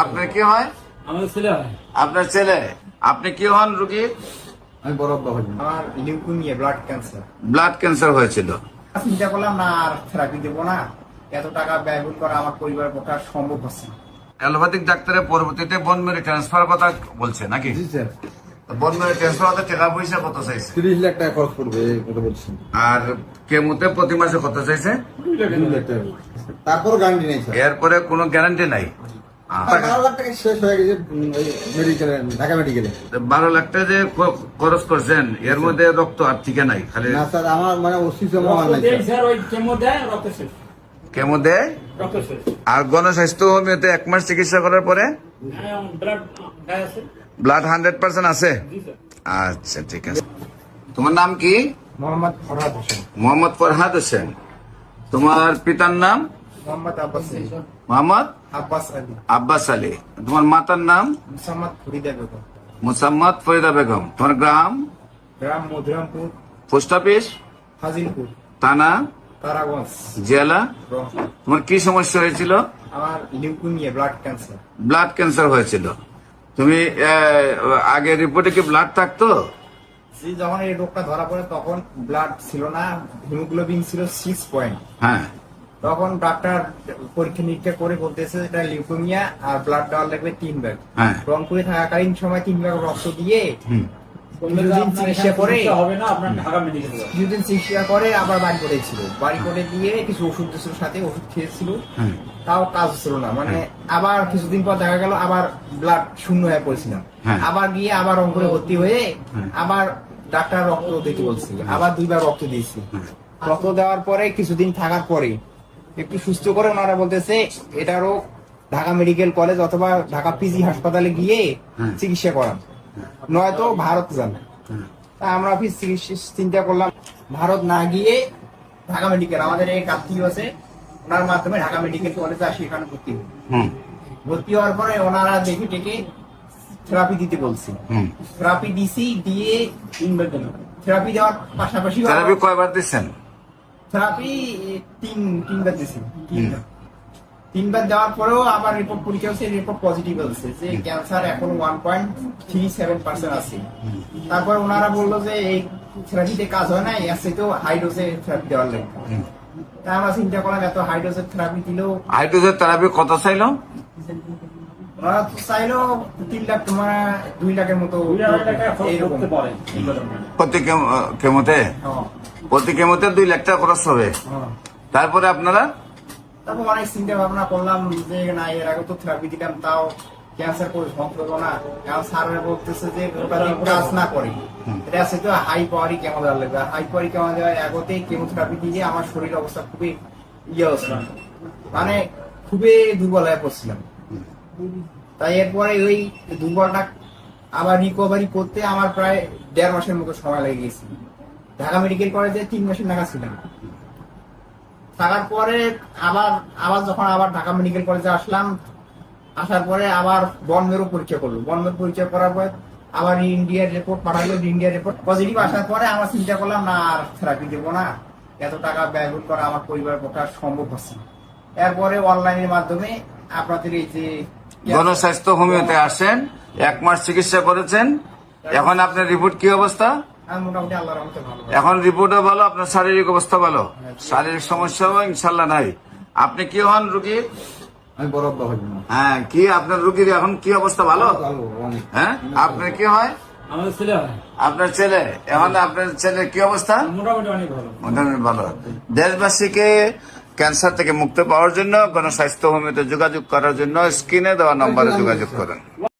আপনার কি হয়? আমাদের ছেলে হয়। আপনার ছেলে। আপনি কি হন রুগী? আমি বড় আব্বা হইলাম আমার leukemia blood cancer blood cancer হয়েছিল। চিন্তা করলাম না আর থেরাপি দেবো না। এত টাকা ব্যয়বহুল করা আমার পরিবারের পক্ষে সম্ভব হচ্ছে না। অ্যালোপ্যাথিক ডাক্তারের পরবর্তীতে বন মেরে ট্রান্সফার কথা বলছে নাকি? জি স্যার। বনমেরি ট্রান্সফার হতে টাকা পয়সা কত চাইছে? তিরিশ লাখ টাকা খরচ কথা বলছেন আর কেমোতে প্রতি মাসে কত চাইছে? দুই লাখ টাকা। তারপর গান্ডি নেই এরপরে কোনো গ্যারান্টি নাই? বারো লাখ টাকা শেষ হয়ে গেছে মেডিকেলে ঢাকা মেডিকেলে বারো লাখ টাকা যে খরচ করছেন এর মধ্যে রক্ত আর ঠিকা নাই খালি না স্যার আমার মানে দেয় স্যার স্যার ওই কেমো দেয় রক্ত শেষ। কেমো দেয়? রক্ত শেষ। আর গণস্বাস্থ্য হোমিওতে এক মাস চিকিৎসা করার পরে? ব্লাড হান্ড্রেড পার্সেন্ট আছে। আচ্ছা ঠিক আছে। তোমার নাম কি? মোহাম্মদ ফরহাদ হোসেন। মোহাম্মদ ফরহাদ হোসেন। তোমার পিতার নাম? মোহাম্মদ আব্বাস আলী মোহাম্মদ আব্বাস আলী আব্বাস আলী তোমার মাতার নাম? মুসাম্মদ ফরিদা বেগম মুসাম্মদ ফরিদা বেগম তোমার গ্রাম? গ্রাম মধুরামপুর পোস্ট অফিস ফাজিলপুর থানা? তারাগঞ্জ জেলা? তোমার কি সমস্যা হয়েছিল? আমার leukemia blood cancer blood cancer হয়েছিল। তুমি আগে রিপোর্টে কি ব্লাড থাকতো? যখন এই রোগটা ধরা পড়ে তখন ব্লাড ছিল না হিমোগ্লোবিন ছিল সিক্স পয়েন্ট হ্যাঁ। তখন ডাক্তার পরীক্ষা নিরীক্ষা করে বলতেছে এটা লিউকেমিয়া আর ব্লাড দেওয়ার লাগবে তিন ব্যাগ হ্যাঁ। রংপুরে থাকাকালীন সময় তিন ব্যাগ রক্ত দিয়ে কিছুদিন চিকিৎসা করে কিছুদিন চিকিৎসা করে আবার বাড়ি করেছিল বাড়ি করে দিয়ে কিছু ওষুধ দিয়েছিল সাথে ওষুধ খেয়েছিল। তাও কাজ ছিল না। মানে আবার কিছুদিন পর দেখা গেল আবার ব্লাড শূন্য হয়ে পড়েছিলাম। হ্যাঁ। আবার গিয়ে আবার রংপুরে ভর্তি হয়ে হ্যাঁ। আবার ডাক্তার রক্ত দিতে বলছি আবার দুইবার রক্ত দিয়েছি রক্ত দেওয়ার পরে কিছুদিন থাকার পরে একটু সুস্থ করে ওনারা বলতেছে এটারও ঢাকা মেডিকেল কলেজ অথবা ঢাকা পিজি হাসপাতালে গিয়ে হ্যাঁ। চিকিৎসা করান। নয়তো ভারত যান। আমরা অফিস চিকিৎসা চিন্তা করলাম ভারত না গিয়ে ঢাকা মেডিকেল আমাদের এই আত্মীয় আছে ওনার মাধ্যমে ঢাকা মেডিকেল কলেজে আসি এখানে ভর্তি হই। ভর্তি হওয়ার পরে ওনারা দেখে টেকে থেরাপি দিতে বলছি। থেরাপি দিছি দিয়ে থেরাপি দেওয়ার পাশাপাশি থেরাপি কয়বার দিচ্ছেন? থেরাপি তিন তিনবার দিছি। তিনবার। তিনবার দেওয়ার পরেও আবার রিপোর্ট পরীক্ষা হচ্ছে রিপোর্ট পজিটিভ বলছে যে ক্যান্সার এখন one point three seven percent আছে। তারপর ওনারা বলল যে এই থেরাপিতে কাজ হয় না এর তো হাই ডোজে থেরাপি দেওয়ার লাগবে। তা আমরা চিন্তা করলাম এত হাই ডোজের থেরাপি দিলেও হাইড্রোজেন থেরাপি কত চাইলো? ওনারা তো তিন লাখ তোমার দুই লাখের মতো এইরকম। প্রতি হ্যাঁ, প্রতি কেমোতে দুই লাখ টাকা খরচ হবে? হ্যাঁ। তারপরে আপনারা? তারপর অনেক চিন্তা ভাবনা করলাম যে না এর আগে তো থেরাপি দিলাম তাও ক্যান্সার করে সম্পর্ক না। এখন স্যার বলতেছে যে কাজ না করে। এটা আছে তো হাই পাওয়ারই কেমন দেওয়ার লাগবে? হাই পাওয়ারই কেমন দেওয়ার আগতে কেমোথেরাপি দিয়ে আমার শরীর অবস্থা খুবই ইয়ে হচ্ছিল মানে খুবই দুর্বল হয়ে পড়ছিলাম। তাই এরপরে ওই দুর্বলটা আবার রিকভারি করতে আমার প্রায় দেড় মাসের মতো সময় লেগে গেছে। ঢাকা মেডিকেল কলেজে তিন মাসের নাকা ছিলাম। থাকার পরে আবার আবার যখন আবার ঢাকা মেডিকেল কলেজে আসলাম, আসার পরে আবার বনমেরও পরীক্ষা করল। বনমের পরীক্ষা করার পর আবার ইন্ডিয়ার রিপোর্ট পাঠালো, ইন্ডিয়ার রিপোর্ট পজিটিভ আসার পরে আমরা চিন্তা করলাম, না, আর থেরাপি দেবো না। এত টাকা ব্যয়বহুল করা আমার পরিবারের পক্ষে সম্ভব হচ্ছে এরপরে অনলাইনের মাধ্যমে আপনাদের এই যে গণস্বাস্থ্য হোমিওতে আসেন এক মাস চিকিৎসা করেছেন। এখন আপনার রিপোর্ট কি অবস্থা? ভালো এখন রিপোর্টও ভালো আপনার শারীরিক অবস্থা ভালো। শারীরিক সমস্যাও ইনশাল্লাহ নাই। আপনি কি হন রুগী? হ্যাঁ কি আপনার রুগীর এখন কি অবস্থা ভালো? হ্যাঁ আপনার কি হয়? হয়। আপনার ছেলে এখন আপনার ছেলে কি অবস্থা? মোটামুটি ভালো। দেশবাসীকে ক্যান্সার থেকে মুক্ত পাওয়ার জন্য, গণস্বাস্থ্য হোমিওতে যোগাযোগ করার জন্য, স্ক্রিনে দেওয়া নম্বরে যোগাযোগ করেন।